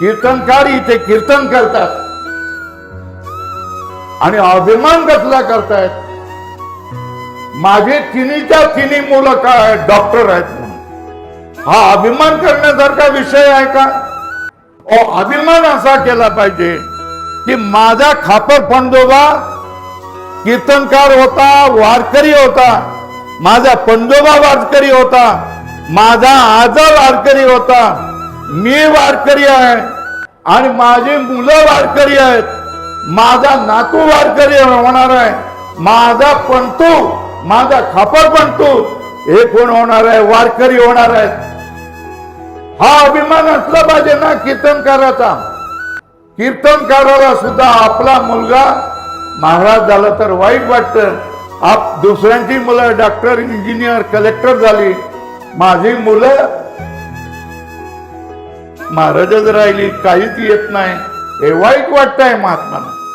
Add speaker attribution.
Speaker 1: कीर्तनकार इथे कीर्तन करतात. आणि अभिमान कसला करतायत? माझे तिन्हीच्या तिन्ही मुलं काय डॉक्टर आहेत म्हणून. हा अभिमान करण्यासारखा विषय आहे का? ओ अभिमान असा केला पाहिजे की माझा खापर पंडोबा कीर्तनकार होता वारकरी होता माझा पंडोबा वारकरी होता माझा आजा वारकरी होता मी वारकरी आहे आणि माझी मुलं वारकरी आहेत. माझा नातू वारकरी होणार आहे. माझा पणतू माझा खापर पणतू हे कोण होणार आहे? वारकरी होणार आहे हा अभिमान असला पाहिजे ना कीर्तनकाराचा. कीर्तनकाराला सुद्धा आपला मुलगा महाराज झाला तर वाईट वाटत. आप दुसऱ्यांची मुलं डॉक्टर इंजिनियर कलेक्टर झाली. माझी मुलं महाराजच राहिली काहीच येत नाही. हे वाईट वाटतंय महात्माला.